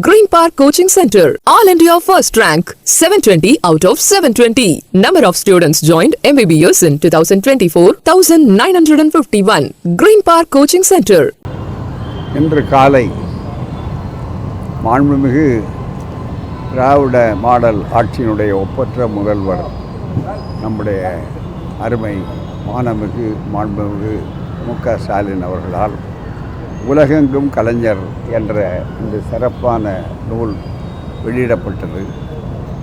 Green Park coaching centre all India first rank seven twenty out of seven twenty number of students join MBBS in two thousand twenty four thousand nine hundred and fifty one Green Park coaching centre இன்று காலை மாண்புமிகு திராவிட model ஆட்சியினுடைய ஒப்பற்ற முதல்வர் நம்முடைய அருமை மாணமிகு மாண்புமிகு மு க ஸ்டாலின் அவர்களால் உலகெங்கும் கலைஞர் என்ற இந்த சிறப்பான நூல் வெளியிடப்பட்டது.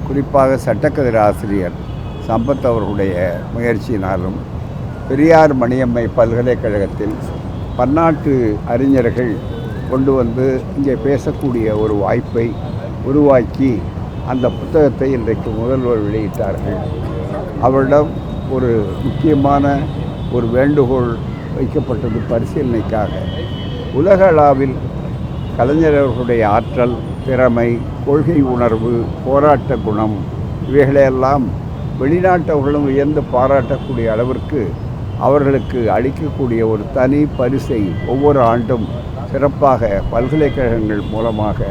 குறிப்பாக சட்டக்கதிர் ஆசிரியர் சம்பத் அவர்களுடைய முயற்சியினாலும் பெரியார் மணியம்மை பல்கலைக்கழகத்தில் பன்னாட்டு அறிஞர்கள் கொண்டு வந்து இங்கே பேசக்கூடிய ஒரு வாய்ப்பை உருவாக்கி அந்த புத்தகத்தை இன்றைக்கு முதல்வர் வெளியிட்டார்கள். அவரிடம் ஒரு முக்கியமான ஒரு வேண்டுகோள் வைக்கப்பட்டது பரிசீலனைக்காக. உலக அளவில் கலைஞர் அவர்களுடைய ஆற்றல் திறமை கொள்கை உணர்வு போராட்ட குணம் இவைகளையெல்லாம் வெளிநாட்டவர்களும் வியந்து பாராட்டக்கூடிய அளவிற்கு அவர்களுக்கு அளிக்கக்கூடிய ஒரு தனி பரிசை ஒவ்வொரு ஆண்டும் சிறப்பாக பல்கலைக்கழகங்கள் மூலமாக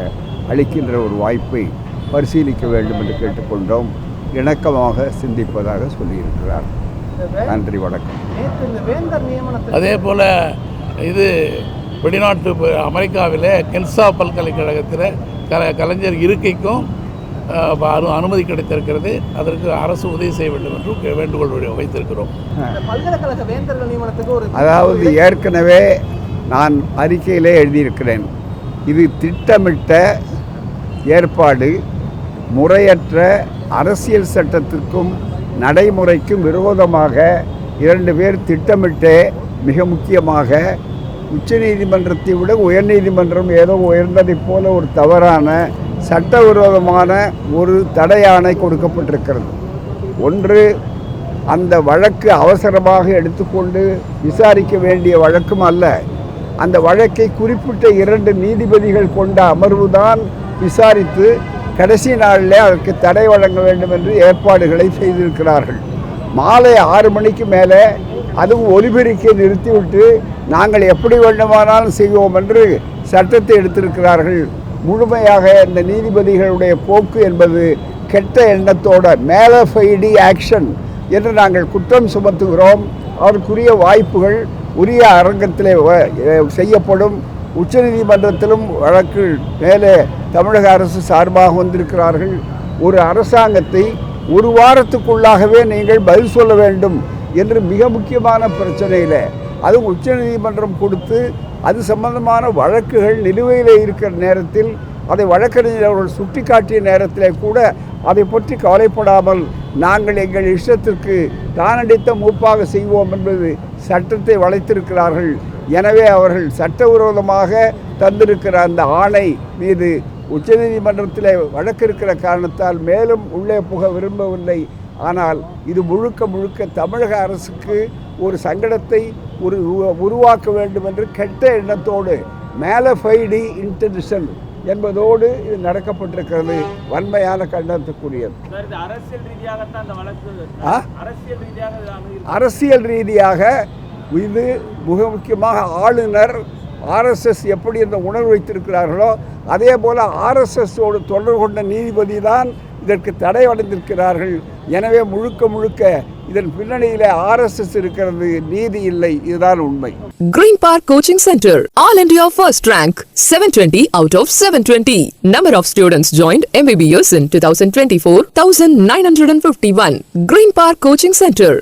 அளிக்கின்ற ஒரு வாய்ப்பை பரிசீலிக்க வேண்டும் என்று கேட்டுக்கொண்டோம். இணக்கமாக சிந்திப்பதாக சொல்லியிருக்கிறார். நன்றி வணக்கம். அதே போல் இது வெளிநாட்டு அமெரிக்காவிலே கென்சா பல்கலைக்கழகத்தில் க கலைஞர் இருக்கைக்கும் அனு அனுமதி கிடைத்திருக்கிறது. அதற்கு அரசு உதவி செய்ய வேண்டும் என்று வேண்டுகோள் வைத்திருக்கிறோம். இந்த பல்கலைக்கழக வேந்தர்கள் நியமனத்துக்கு ஒரு அதாவது ஏற்கனவே நான் அறிக்கையிலே எழுதியிருக்கிறேன். இது திட்டமிட்ட ஏற்பாடு முறையற்ற அரசியல் சட்டத்திற்கும் நடைமுறைக்கும் விரோதமாக இரண்டு பேர் திட்டமிட்டே மிக முக்கியமாக உச்சநீதிமன்றத்தை விட உயர்நீதிமன்றம் ஏதோ உயர்ந்ததைப் போல ஒரு தவறான சட்டவிரோதமான ஒரு தடையாணை கொடுக்கப்பட்டிருக்கிறது. ஒன்று அந்த வழக்கு அவசரமாக எடுத்துக்கொண்டு விசாரிக்க வேண்டிய வழக்கும் அல்ல. அந்த வழக்கை குறிப்பிட்ட இரண்டு நீதிபதிகள் கொண்ட அமர்வுதான் விசாரித்து கடைசி நாளில் அதற்கு தடை வழங்க வேண்டும் என்று ஏற்பாடுகளை செய்திருக்கிறார்கள். மாலை ஆறு மணிக்கு மேலே அதுவும் ஒலிபெருக்கை நிறுத்திவிட்டு நாங்கள் எப்படி வேண்டுமானாலும் செய்வோம் என்று சட்டத்தை எடுத்திருக்கிறார்கள். முழுமையாக இந்த நீதிபதிகளுடைய போக்கு என்பது கெட்ட எண்ணத்தோட மேலஃபைடி ஆக்ஷன் என்று நாங்கள் குற்றம் சுமத்துகிறோம். அதற்குரிய வாய்ப்புகள் உரிய அரங்கத்திலே வ- செய்யப்படும். உச்சநீதிமன்றத்திலும் வழக்கு மேலே தமிழக அரசு சார்பாக வந்திருக்கிறார்கள். ஒரு அரசாங்கத்தை ஒரு வாரத்துக்குள்ளாகவே நீங்கள் பதில் சொல்ல வேண்டும் என்று மிக முக்கியமான பிரச்சனையில் அதுவும் உச்சநீதிமன்றம் கொடுத்து அது சம்பந்தமான வழக்குகள் நிலுவையில் இருக்கிற நேரத்தில் அதை வழக்கறிஞர் அவர்கள் சுட்டிக்காட்டிய நேரத்திலே கூட அதை பற்றி கவலைப்படாமல் நாங்கள் எங்கள் இஷ்டத்திற்கு தானடித்த மூப்பாக செய்வோம் என்பது சட்டத்தை வளைத்திருக்கிறார்கள். எனவே அவர்கள் சட்டவிரோதமாக தந்திருக்கிற அந்த ஆணை மீது உச்சநீதிமன்றத்தில் வழக்கு இருக்கிற காரணத்தால் மேலும் உள்ளே புக விரும்பவில்லை. ஆனால் இது முழுக்க முழுக்க தமிழக அரசுக்கு ஒரு சங்கடத்தை ஒரு உரு- உருவாக்க வேண்டும் என்று கெட்ட எண்ணத்தோடு மேலஃபைடி இன்டென்ஷன் என்பதோடு இது நடக்கப்பட்டிருக்கிறது. வன்மையான கண்டனத்துக்குரியது. அரசியல் ரீதியாக இது மிக முக்கியமாக ஆளுநர் ஆர்எஸ்எஸ் எப்படி இந்த உணர்வு வைத்திருக்கிறார்களோ அதே போல் ஆர்எஸ்எஸோடு தொடர்பு கொண்ட நீதிபதி தான் இதற்கு தடை அடைந்திருக்கிறார்கள் எனவே முழுக்க முழுக்க இதன் பின்னணியில ஆர்எஸ்எஸ் இருக்கிறது நீதி இல்லை இதுதான் உண்மை Green Park coaching centre all India first rank seven twenty out of seven twenty number of students join MBBS in two thousand twenty four thousand nine hundred and fifty one Green Park coaching centre